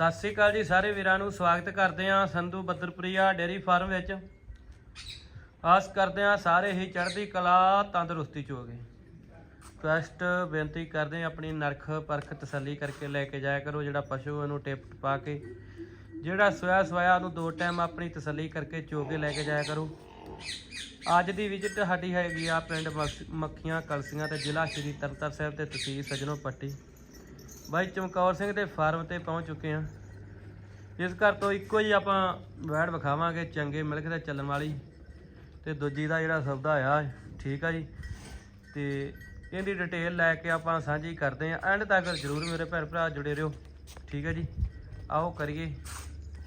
ਸਤਿ ਸ੍ਰੀ ਅਕਾਲ ਜੀ ਸਾਰੇ ਵੀਰਾਂ ਨੂੰ ਸਵਾਗਤ ਕਰਦੇ ਹਾਂ ਸੰਧੂ ਬੱਦਰਪੁਰੀਆ ਡੇਅਰੀ ਫਾਰਮ ਵਿੱਚ। ਆਸ ਕਰਦੇ ਹਾਂ ਸਾਰੇ ਹੀ ਚੜ੍ਹਦੀ ਕਲਾ, ਤੰਦਰੁਸਤੀ ਚ ਹੋਗੇ ਫਸਟ ਬੇਨਤੀ ਕਰਦੇ ਹਾਂ ਆਪਣੀ ਨਰਖ ਪਰਖ ਤਸੱਲੀ ਕਰਕੇ ਲੈ ਕੇ ਜਾਇਆ ਕਰੋ, ਜਿਹੜਾ ਪਸ਼ੂ ਉਹਨੂੰ ਟਿਪ ਪਾ ਕੇ, ਜਿਹੜਾ ਸੋਇਆ ਸੋਇਆ ਉਹਨੂੰ ਦੋ ਟਾਈਮ ਆਪਣੀ ਤਸੱਲੀ ਕਰਕੇ ਚੋ ਕੇ ਲੈ ਕੇ ਜਾਇਆ ਕਰੋ। ਅੱਜ ਦੀ ਵਿਜ਼ਿਟ ਸਾਡੀ ਹੈਗੀ ਆ ਪਿੰਡ ਮੱਖ- ਮੱਖੀਆਂ ਕਲਸੀਆਂ ਤੇ ਜ਼ਿਲ੍ਹਾ ਸ਼੍ਰੀ ਤਰਨਤਾਰਨ ਸਾਹਿਬ ਤੇ ਤਹਿਸੀਲ ਸਜਣੋ ਪੱਟੀ। ਬਾਈ ਚਮਕੌਰ ਸਿੰਘ ਦੇ ਫਾਰਮ ਤੇ ਪਹੁੰਚ ਚੁੱਕੇ ਹਾਂ। ਇਸ ਘਰ ਤੋਂ ਇੱਕੋ ਹੀ ਆਪਾਂ ਵੈੜ ਵਿਖਾਵਾਂਗੇ, ਚੰਗੇ ਮਿਲਕ ਤੇ ਚੱਲਣ ਵਾਲੀ। ਤੇ ਦੂਜੀ ਦਾ ਜਿਹੜਾ ਸੌਦਾ ਆ ਠੀਕ ਆ ਜੀ। ਤੇ ਇਹਦੀ ਡਿਟੇਲ ਲੈ ਕੇ ਆਪਾਂ ਸਾਂਝੀ ਕਰਦੇ ਆਂ ਐਂਡ ਤੱਕ ਜਰੂਰ ਮੇਰੇ ਭੈਣ ਭਰਾ ਜੁੜੇ ਰਹੋ, ਠੀਕ ਆ ਜੀ। ਆਓ ਕਰੀਏ।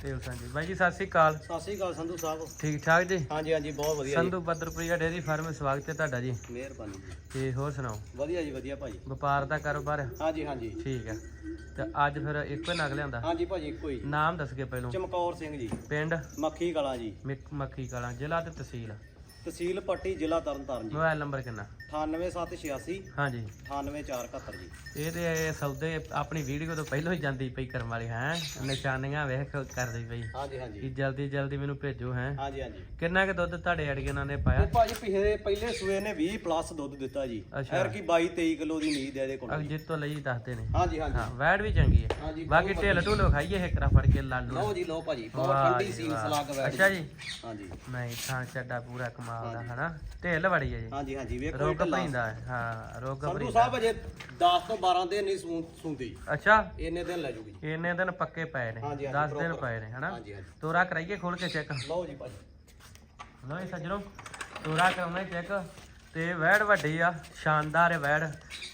ਤੇ ਸਾਂਝੀ। ਬਾਈ ਜੀ ਸਤਿ ਸ੍ਰੀ ਅਕਾਲ। ਸਤਿ ਸ੍ਰੀ ਅਕਾਲ ਸੰਧੂ ਸਾਹਿਬ। ਠੀਕ ਠਾਕ ਜੀ? ਹਾਂਜੀ ਹਾਂਜੀ ਬਹੁਤ ਵਧੀਆ ਸੰਧੂ ਬੱਦਰਪੁਰੀਆ ਡੇਅਰੀ ਫਾਰਮ ਵਿੱਚ ਸਵਾਗਤ ਹੈ ਤੁਹਾਡਾ ਜੀ। ਮਿਹਰਬਾਨੀ ਜੀ। ਤੇ ਹੋਰ ਸੁਣਾਓ? ਵਧੀਆ ਜੀ ਵਧੀਆ ਭਾਜੀ। ਵਪਾਰ ਦਾ ਕਾਰੋਬਾਰ ਹੈ? ਹਾਂਜੀ ਹਾਂਜੀ। ਠੀਕ ਹੈ। ਤੇ ਅੱਜ ਫਿਰ ਇੱਕੋ ਹੀ ਨਗ ਲਿਆਂਦਾ? ਹਾਂਜੀ ਭਾਜੀ ਇੱਕੋ ਹੀ। ਨਾਮ ਦੱਸ ਕੇ ਪਹਿਲੋਂ। ਚਮਕੌਰ ਸਿੰਘ ਜੀ। ਪਿੰਡ? ਮੱਖੀ ਕਲਾਂ ਜੀ। ਮੱਖੀ ਕਲਾਂ ਜ਼ਿਲ੍ਹਾ ਤੇ ਤਹਿਸੀਲ। ਤਹਿਸੀਲ ਪੱਟੀ ਜ਼ਿਲ੍ਹਾ ਤਰਨਤਾਰਨ ਜੀ। ਮੋਬਾਈਲ ਨੰਬਰ ਕਿੰਨਾ? 98786 ਹਾਂਜੀ। 98471 ਜੀ। ਇਹ ਤੇ ਸੌਦੇ ਆਪਣੀ ਵੀਡੀਓ ਤੋਂ ਪਹਿਲਾਂ ਹੀ ਜਾਂਦੀ ਪਈ ਕਰਮ ਵਾਲੀ ਹੈ। ਨਿਸ਼ਾਨੀਆਂ ਵੇਖ ਕਰਦੀ ਪਈ। ਹਾਂਜੀ ਕਿ ਹਾਂਜੀ ਜਲਦੀ ਜਲਦੀ ਮੈਨੂੰ ਭੇਜੋ ਹੈ। ਹਾਂਜੀ ਹਾਂਜੀ। ਕਿੰਨਾ ਕੁ ਦੁੱਧ ਤੁਹਾਡੇ ਅੜੀਆਂ ਨੇ ਇਹ ਪਾਇਆ ਭਾਜੀ ਪਿਛਲੇ ਪਹਿਲੇ ਸੂਏ ਨੇ 20 ਪਲੱਸ ਦੁੱਧ ਦਿੱਤਾ ਜੀ। ਐਰ ਕੀ 22 23 ਕਿਲੋ ਦੀ ਨੀਂਦ ਹੈ ਇਹਦੇ ਕੋਲ ਅਗ ਜਿੱਤੋਂ ਲਈ ਦੱਸਦੇ ਨੇ। ਹਾਂਜੀ ਹਾਂਜੀ। ਹਾਂ ਵੈੜ ਵੀ ਚੰਗੀ ਹੈ। ਬਾਕੀ ਢਿੱਲ ਢੁੱਲੋ ਖਾਈਏ ਇੱਕ ਰਾ ਫੜ ਕੇ ਲਾਲੂ ਲਓ ਜੀ ਲਓ ਭਾਜੀ ਬਹੁਤ ਠੰਡੀ ਵਾਹ। ਸਲਾਗ ਵੈੜ ਅੱਛਾ ਜੀ। ਹਾਂਜੀ। ਨਹੀਂ ਥਾਂ ਚੱਡਾ ਪੂਰਾ ਕਮਾਲ ਦਾ ਹਨਾ? ਢਿੱਲ ਬੜੀ ਹੈ ਜੀ। ਹਾਂਜੀ ਹਾਂਜੀ ਵੇਖੋ ਰੋਗ ਪੈਂਦਾ ਹੈ ਹਾਂ ਰੋਗ ਸੰਧੂ ਸਾਹਿਬ ਅਜੇ 10 ਤੋਂ 12 ਦਿਨ ਨਹੀਂ ਸੁੰਦੀ। ਅੱਛਾ। ਇੰਨੇ ਦਿਨ ਲੈ ਜੂਗੀ। ਇੰਨੇ ਦਿਨ ਪੱਕੇ ਪਏ ਨੇ ਹਾਂਜੀ, ਹਾਂਜੀ, 10 ਦਿਨ। ਪਏ ਨੇ ਹਨਾ? ਤੋਰਾ ਕਰਾਈਏ ਖੋਲ ਕੇ ਚੈੱਕ। ਲਓ ਜੀ ਭਾਜੀ। ਲਓ ਇਹ ਸੱਜਣੋ ਤੋਰਾ ਕਰਾਉਣਾ ਚੈੱਕ। ਤੇ ਵੈੜ ਵੱਡੀ ਆ ਸ਼ਾਨਦਾਰ ਵੈੜ।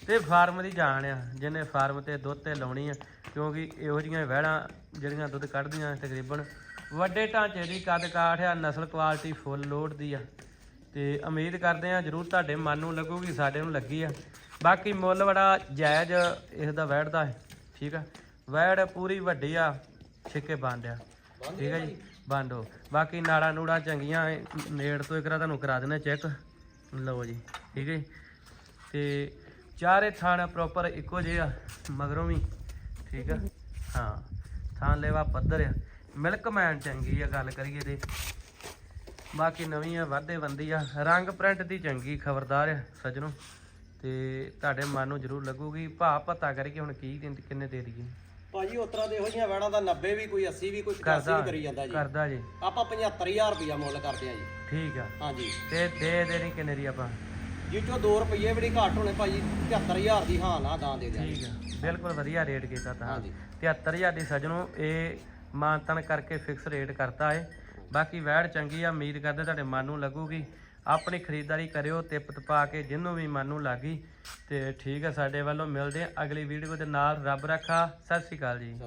ਤੇ ਫਾਰਮ ਦੀ ਜਾਨ ਆ ਜਿਹਨੇ ਫਾਰਮ ਤੇ ਦੁੱਧ ਤੇ ਲਾਉਣੀ ਆ ਕਿਉਂਕਿ ਇਹੋ ਜਿਹੀਆਂ ਵੈੜਾਂ ਜਿਹੜੀਆਂ ਦੁੱਧ ਕੱਢਦੀਆਂ ਤਕਰੀਬਨ ਵੱਡੇ ਢਾਂਚੇ ਦੀ ਕੱਦ ਕਾਠ ਆ ਨਸਲ ਕੁਆਲਿਟੀ ਫੁੱਲ ਲੋਡ ਦੀ ਆ। ਤੇ ਉਮੀਦ ਕਰਦੇ ਆ ਜਰੂਰ ਤੁਹਾਡੇ ਮਨ ਨੂੰ ਲੱਗੂਗੀ ਸਾਡੇ ਨੂੰ ਲੱਗੀ ਆ। ਬਾਕੀ ਮੁੱਲ ਬੜਾ ਜਾਇਜ਼ ਇਸ ਦਾ ਵੈੜ ਦਾ ਹੈ ਠੀਕ ਆ? ਵੈੜ ਪੂਰੀ ਵੱਡੀ ਆ ਛਿੱਕੇ ਬੰਦ ਆ। ਠੀਕ ਹੈ ਜੀ? ਬੰਦੋ ਬਾਕੀ ਨਾੜਾ ਨੂੜਾ ਚੰਗੀਆਂ ਨੇੜ ਤੋਂ ਇਕਰਾ ਤੁਹਾਨੂੰ ਕਰਾ ਦੇਣਾ ਚੈੱਕ। ਲਓ ਜੀ ਠੀਕ ਹੈ। ਤੇ ਚਾਰੇ ਥਾਣ ਪ੍ਰੋਪਰ ਇੱਕੋ ਜਿਹੇ ਆ ਮਗਰੋਂ ਵੀ ਠੀਕ ਆ? ਹਾਂ ਥਾਂ ਲੈਵਾ ਪੱਧਰ ਆ। ਮਿਲਕ ਮੈਨ ਚੰਗੀ ਆ ਗੱਲ ਕਰੀਏ ਤੇ। ਬਾਕੀ ਨਵੀਂ ਆ ਵਾਧੇ ਬੰਦੀ ਆ। ਰੰਗ ਪ੍ਰਿੰਟ ਦੀ ਚੰਗੀ ਖਬਰਦਾਰ ਆ ਸੱਜਣੋ। ਤੇ ਤੁਹਾਡੇ ਮਨ ਨੂੰ ਜ਼ਰੂਰ ਲੱਗੂਗੀ। ਭਾ ਪਤਾ ਕਰਕੇ ਹੁਣ ਕੀ ਦਿੰਦੇ ਕਿੰਨੇ ਦੇ ਦਈਏ। ਭਾਜੀ ਉਤਰਾ ਦੇ ਇਹੋ ਜਿਹੀਆਂ ਵੈੜਾਂ ਦਾ 90 ਵੀ ਕੋਈ 80 ਵੀ ਕੋਈ 85 ਕਰਦਾ ਵੀ ਕਰੀ ਜਾਂਦਾ ਜੀ। ਕਰਦਾ ਜੀ। ਆਪਾਂ 75000 ਰੁਪਇਆ ਮੁੱਲ ਕਰਦੇ ਆ ਜੀ। ਠੀਕ ਆ। ਹਾਂਜੀ। ਤੇ ਦੇ ਦੇਣੀ ਕਿੰਨੇ ਦੀ ਆਪਾਂ? ਜੀ ਚੋਂ 2 ਰੁਪਏ ਵੀ ਘੱਟ ਹੋਣੇ ਭਾਜੀ 73000 ਦੀ ਹਾਂ ਨਾ ਦਾਂ ਦੇ ਦਿਆਂਗੇ। ਠੀਕ ਆ। ਬਿਲਕੁਲ ਵਧੀਆ ਰੇਟ ਕੀਤਾ ਤਾਂ। ਹਾਂਜੀ। 73000 ਦੀ ਸਜਣੋ ਇਹ ਮਾਨਤਨ ਕਰਕੇ ਫਿਕਸ ਰੇਟ ਕਰਤਾ ਹੈ ਬਾਕੀ ਵੈੜ ਚੰਗੀ ਆ, ਉਮੀਦ ਕਰਦੇ ਤੁਹਾਡੇ ਮਨ ਨੂੰ ਲੱਗੂਗੀ। ਆਪਣੀ ਖਰੀਦਦਾਰੀ ਕਰਿਓ, ਤਿਪ ਤਪਾ ਕੇ ਜਿੰਨੂੰ ਵੀ ਮਨ ਨੂੰ ਲੱਗੀ। ਤੇ ਠੀਕ ਆ, ਸਾਡੇ ਵੱਲੋਂ ਮਿਲਦੇ ਆ ਅਗਲੀ ਵੀਡੀਓ ਦੇ ਨਾਲ। ਰੱਬ ਰੱਖਾ, ਸਤਿ ਸ਼੍ਰੀ ਅਕਾਲ ਜੀ।